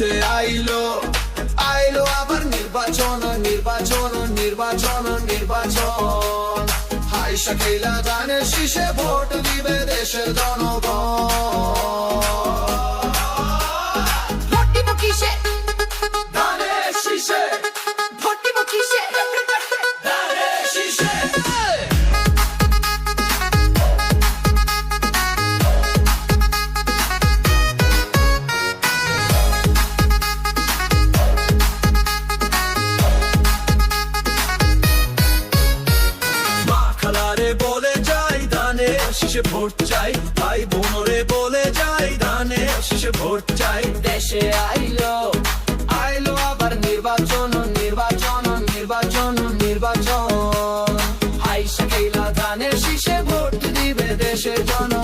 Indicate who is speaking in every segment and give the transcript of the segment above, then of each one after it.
Speaker 1: দেশে আইলো আইলো আবার নির্বাচন নির্বাচন নির্বাচন নির্বাচন। হাই শাকিলা ধানের শীষে ভোট দিবে দেশের জনগণ। শীষে
Speaker 2: ভোট
Speaker 1: চাই। ভাই বোনরে বলে যাই ধানে শীষে ভোট চাই। দেশে আইলো আইলো আবার নির্বাচন নির্বাচন নির্বাচন নির্বাচন। হাই শাকিলা ধানের শীষে ভোট দিবে দেশের জনগণ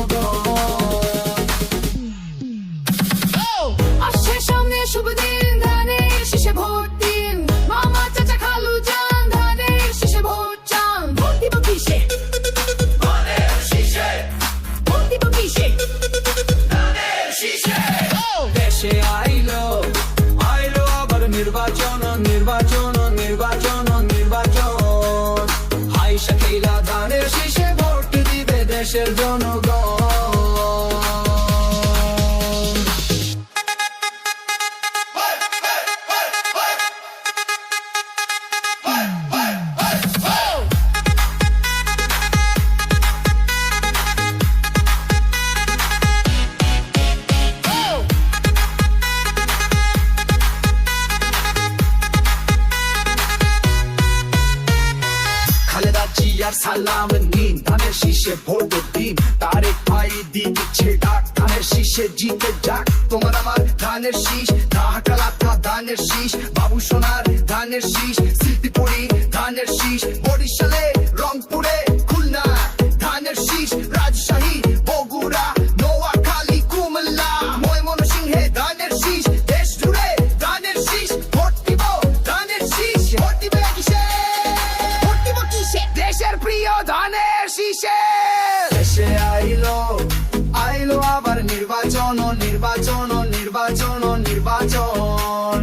Speaker 1: দেশের জনগণ খালেদা শীষে ভোট দিন, তারে ভাই দিচ্ছে ডাক ধানের শীষে জিতে যাক। তোমার আমার ধানের শীষ ঢাকা ধানের শীষ, বাবু সোনার ধানের শীষ, স্মৃতিপুরি ধানের শীষ, বরিশালে শীষে। দেশে আইলো আইলো আবার নির্বাচন নির্বাচন নির্বাচন নির্বাচন।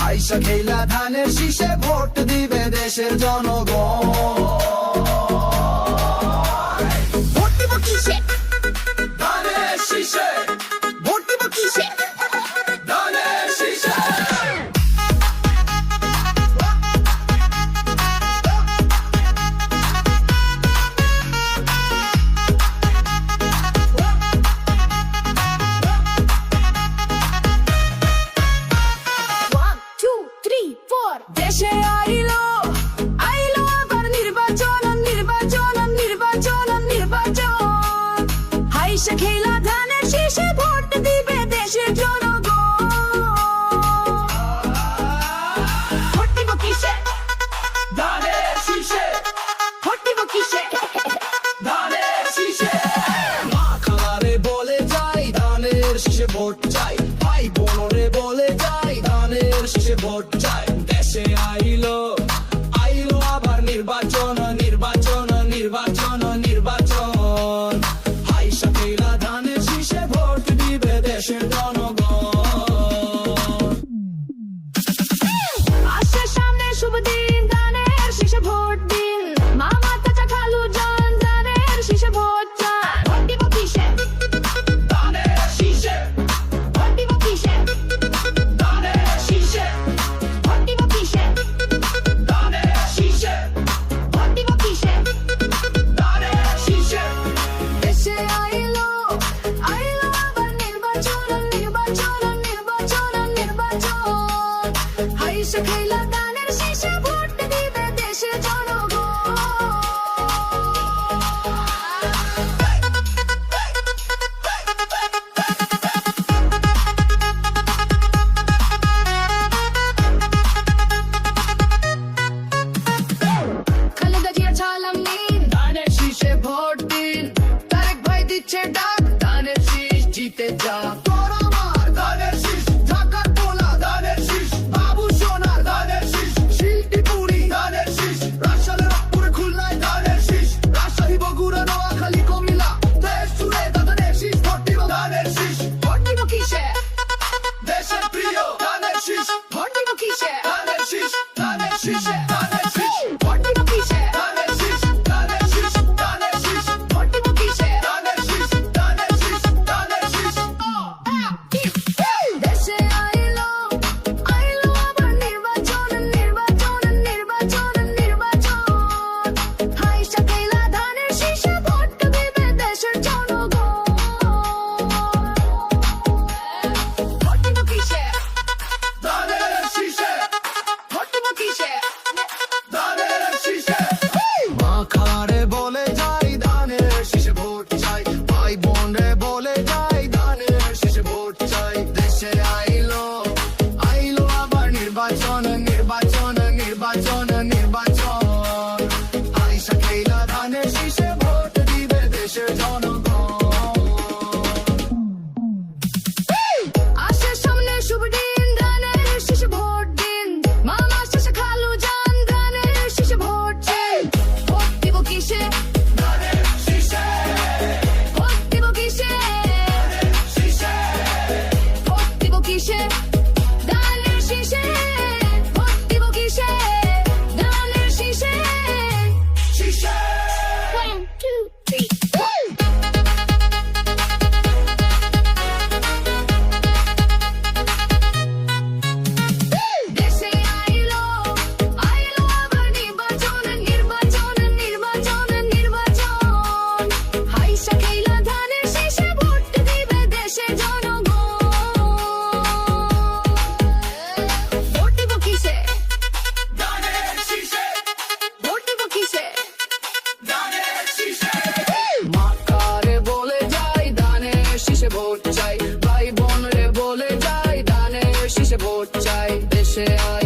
Speaker 1: হাইসা খেলা ধানের শীষে ভোট দিবে দেশের জনগণ।
Speaker 2: দেশে আইলো আইলো আবার নির্বাচন নির্বাচন নির্বাচন নির্বাচন।
Speaker 1: হাই সকেলা ধানের শীষে ভোট দিবে দেশের জনগণ।
Speaker 2: আসছে সামনে শুভ দিন, ধানের শীষে ভোট দিন।
Speaker 1: দেশে আইলো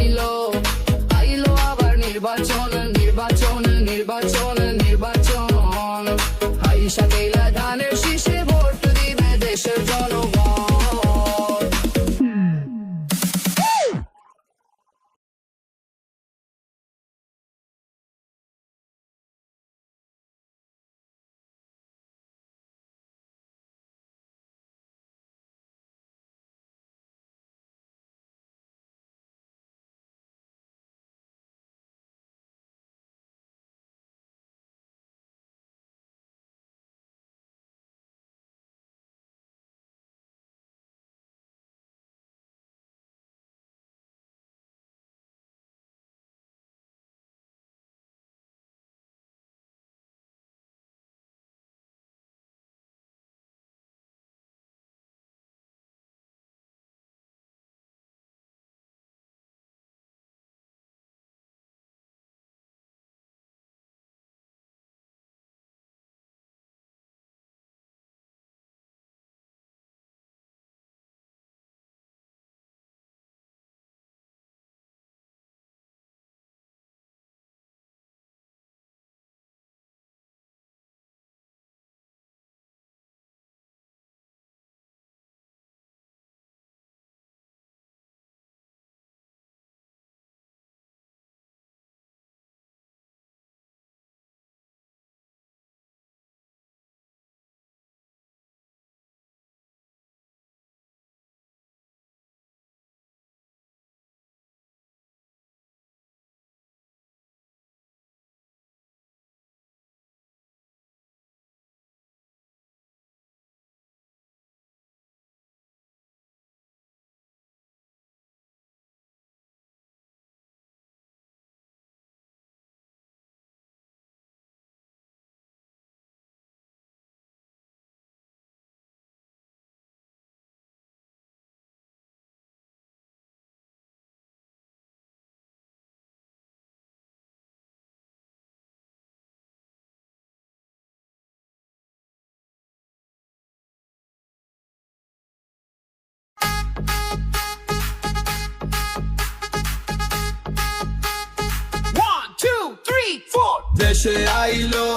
Speaker 3: দেশে আইলো।